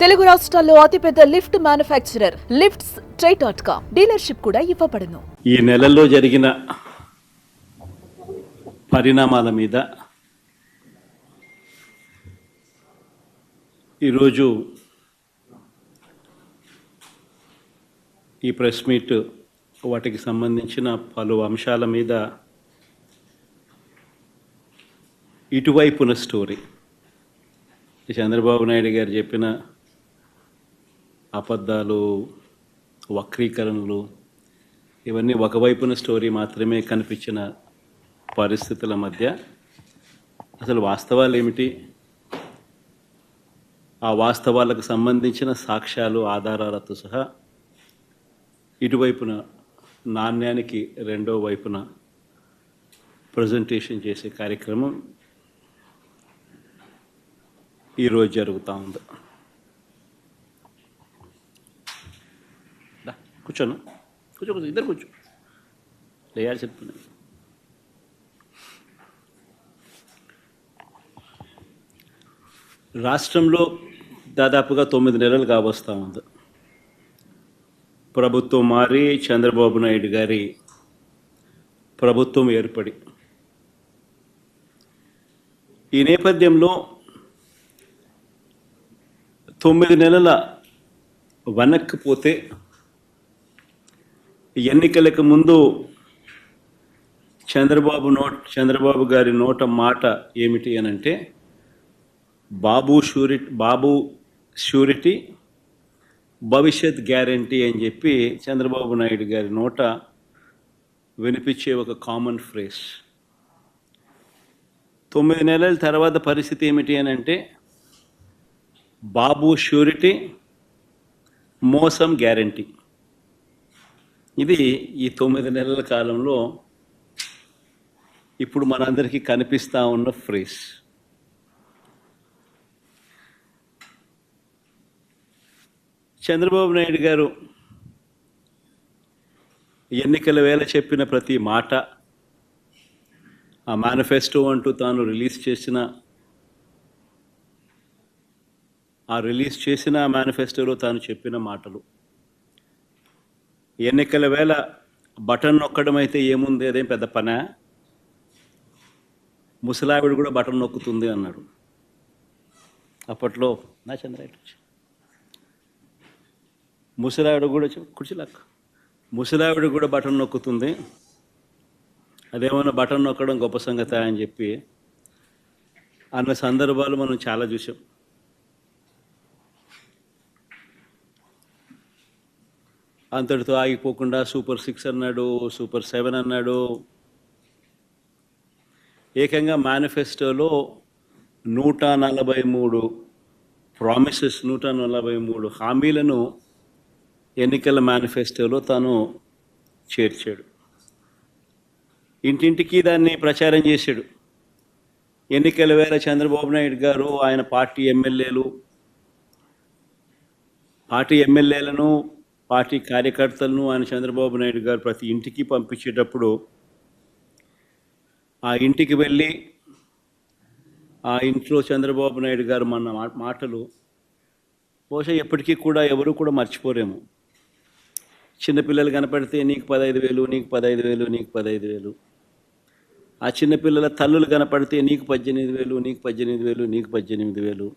తెలుగు రాష్ట్రాల్లో అతిపెద్ద lift manufacturer lifts try dot com dealership కూడా ఇవ్వబడును. ఈ నెలలో జరిగిన పరిణామాల మీద ఈరోజు ఈ ప్రెస్ మీట్ వాటికి సంబంధించిన పలు అంశాల మీద ఇటువైపున స్టోరీ చంద్రబాబు నాయుడు గారు చెప్పిన అబద్ధాలు వక్రీకరణలు ఇవన్నీ ఒకవైపున స్టోరీ మాత్రమే కనిపించిన పరిస్థితుల మధ్య అసలు వాస్తవాలు ఏమిటి? ఆ వాస్తవాలకు సంబంధించిన సాక్ష్యాలు ఆధారాలతో సహా ఇటువైపున నాణ్యానికి రెండో వైపున ప్రజెంటేషన్ చేసే కార్యక్రమం ఈరోజు జరుగుతూ ఉంది. కూర్చోను. కూర్చో కూర్చో ఇద్దరు కూర్చో. లేయాలి చెప్తున్నాను రాష్ట్రంలో దాదాపుగా తొమ్మిది నెలలు కావస్తా ఉంది. ప్రభుత్వం మారి చంద్రబాబు నాయుడు గారి ప్రభుత్వం ఏర్పడి. ఈ నేపథ్యంలో తొమ్మిది నెలల వెనక్కిపోతే ఎన్నికలకు ముందు చంద్రబాబు నోట్ చంద్రబాబు గారి నోట మాట ఏమిటి అని అంటే బాబు షూరి బాబు షూరిటీ భవిష్యత్ గ్యారంటీ అని చెప్పి చంద్రబాబు నాయుడు గారి నోట వినిపించే ఒక కామన్ ఫ్రేస్ తొమ్మిది నెలల తర్వాత పరిస్థితి ఏమిటి అని అంటే బాబు షూరిటీ మోసం గ్యారంటీ. ఇది ఈ తొమ్మిది నెలల కాలంలో ఇప్పుడు మనందరికీ కనిపిస్తూ ఉన్న ఫ్రేజ్. చంద్రబాబు నాయుడు గారు ఎన్నికల వేళ చెప్పిన ప్రతి మాట ఆ మేనిఫెస్టో అంటూ తాను రిలీజ్ చేసిన ఆ రిలీజ్ చేసిన మేనిఫెస్టోలో తాను చెప్పిన మాటలు. ఎన్నికల వేళ బటన్ నొక్కడం అయితే ఏముంది? అదేం పెద్ద పన? ముసలావిడ కూడా బటన్ నొక్కుతుంది అన్నాడు. అప్పట్లో నా చంద్రాయుడు ముసలావిడ కూడా కుర్చీలాక్ ముసలావిడ కూడా బటన్ నొక్కుతుంది. అదేమన్నా బటన్ నొక్కడం గొప్ప సంగతి అని చెప్పి అన్న సందర్భాలు మనం చాలా చూసాం అంతటితో ఆగిపోకుండా సూపర్ సిక్స్ అన్నాడు సూపర్ సెవెన్ అన్నాడు. ఏకంగా మేనిఫెస్టోలో నూట నలభై మూడు ప్రామిసెస్ నూట నలభై మూడు హామీలను ఎన్నికల మేనిఫెస్టోలో తాను చేర్చాడు. ఇంటింటికి దాన్ని ప్రచారం చేశాడు. ఎన్నికల వేళ చంద్రబాబు నాయుడు గారు ఆయన పార్టీ ఎమ్మెల్యేలు పార్టీ ఎమ్మెల్యేలను పార్టీ కార్యకర్తలను ఆయన చంద్రబాబు నాయుడు గారు ప్రతి ఇంటికి పంపించేటప్పుడు ఆ ఇంటికి వెళ్ళి ఆ ఇంట్లో చంద్రబాబు నాయుడు గారు మన మాటలు బహుశా ఎప్పటికీ కూడా ఎవరు కూడా మర్చిపోరేము. చిన్నపిల్లలు కనపడితే నీకు పదహైదు వేలు నీకు పదహైదు వేలు నీకు పదహైదు వేలు. ఆ చిన్నపిల్లల తల్లులు కనపడితే నీకు పద్దెనిమిది వేలు నీకు పద్దెనిమిది వేలు నీకు పద్దెనిమిది వేలు.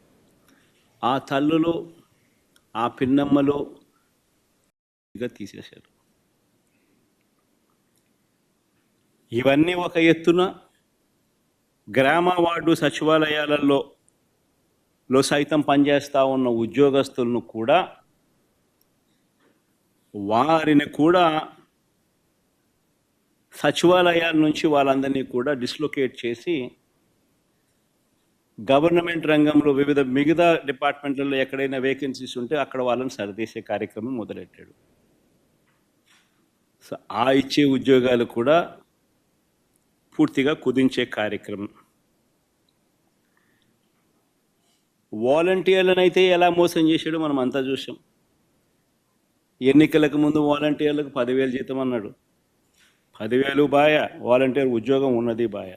ఆ తల్లులు ఆ పిన్నమ్మలు ఇక తీసేశారు. ఇవన్నీ ఒక ఎత్తున గ్రామ వార్డు సచివాలయాలలో లో సైతం పనిచేస్తూ ఉన్న ఉద్యోగస్తులను కూడా వారిని కూడా సచివాలయాల నుంచి వాళ్ళందరినీ కూడా డిస్లొకేట్ చేసి గవర్నమెంట్ రంగంలో వివిధ మిగతా డిపార్ట్మెంట్లలో ఎక్కడైనా వేకెన్సీస్ ఉంటే అక్కడ వాళ్ళని సరిదీసే కార్యక్రమం మొదలెట్టాడు. సో ఆ ఇచ్చే ఉద్యోగాలు కూడా పూర్తిగా కుదించే కార్యక్రమం. వాలంటీర్లను అయితే ఎలా మోసం చేశాడో మనం అంతా చూసాం ఎన్నికలకు ముందు వాలంటీర్లకు పదివేలు జీతం అన్నాడు. పదివేలు బాయ వాలంటీర్ ఉద్యోగం ఉన్నది బాయ.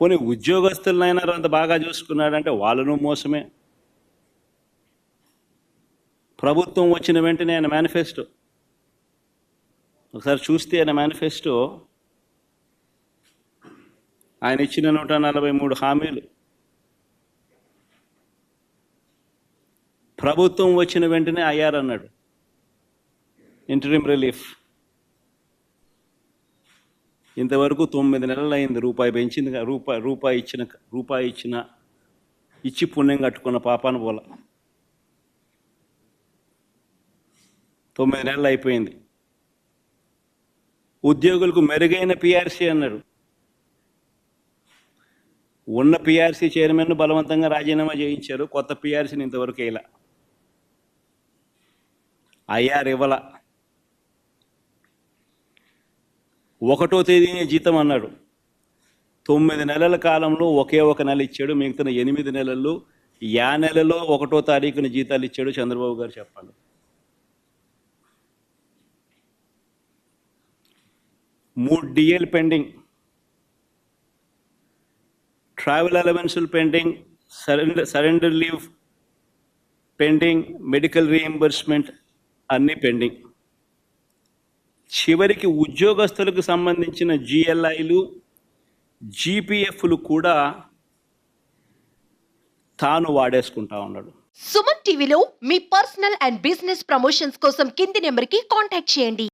పోనీ ఉద్యోగస్తులనైనా అంత బాగా చూసుకున్నాడంటే వాళ్ళను మోసమే. ప్రభుత్వం వచ్చిన వెంటనే ఆయన మేనిఫెస్టో. ఒకసారి చూస్తే ఆయన మేనిఫెస్టో ఆయన ఇచ్చిన నూట నలభై మూడు హామీలు. ప్రభుత్వం వచ్చిన వెంటనే అయ్యారన్నాడు ఇంటరిమ్ రిలీఫ్ ఇంతవరకు తొమ్మిది నెలలు అయింది రూపాయి పెంచింది రూపాయి రూపాయి ఇచ్చిన రూపాయి ఇచ్చిన ఇచ్చి పుణ్యం కట్టుకున్న పాపాను పోల తొమ్మిది నెలలు అయిపోయింది. ఉద్యోగులకు మెరుగైన పిఆర్సీ అన్నాడు ఉన్న పిఆర్సీ చైర్మన్ బలవంతంగా రాజీనామా చేయించారు. కొత్త పిఆర్సీని ఇంతవరకు ఇలా ఐఆర్ ఇవ్వల. ఒకటో తేదీనే జీతం అన్నాడు. తొమ్మిది నెలల కాలంలో ఒకే ఒక నెల ఇచ్చాడు. మిగతా ఎనిమిది నెలల్లో యా నెలలో ఒకటో తారీఖున జీతాలు ఇచ్చాడు చంద్రబాబు గారు చెప్పాలి. మూడు డిఏలు pending travel అలవెన్సులు pending surrender surrender leave pending medical reimbursement అన్నీ పెండింగ్ చివరికి ఉద్యోగస్తులకు సంబంధించిన జిఎల్ఐలు జీపీఎఫ్లు కూడా తాను వాడేసుకుంటా ఉన్నాడు. సుమన్ టీవీలో మీ పర్సనల్ అండ్ బిజినెస్ ప్రమోషన్స్ కోసం కింది నెంబర్కి కాంటాక్ట్ చేయండి.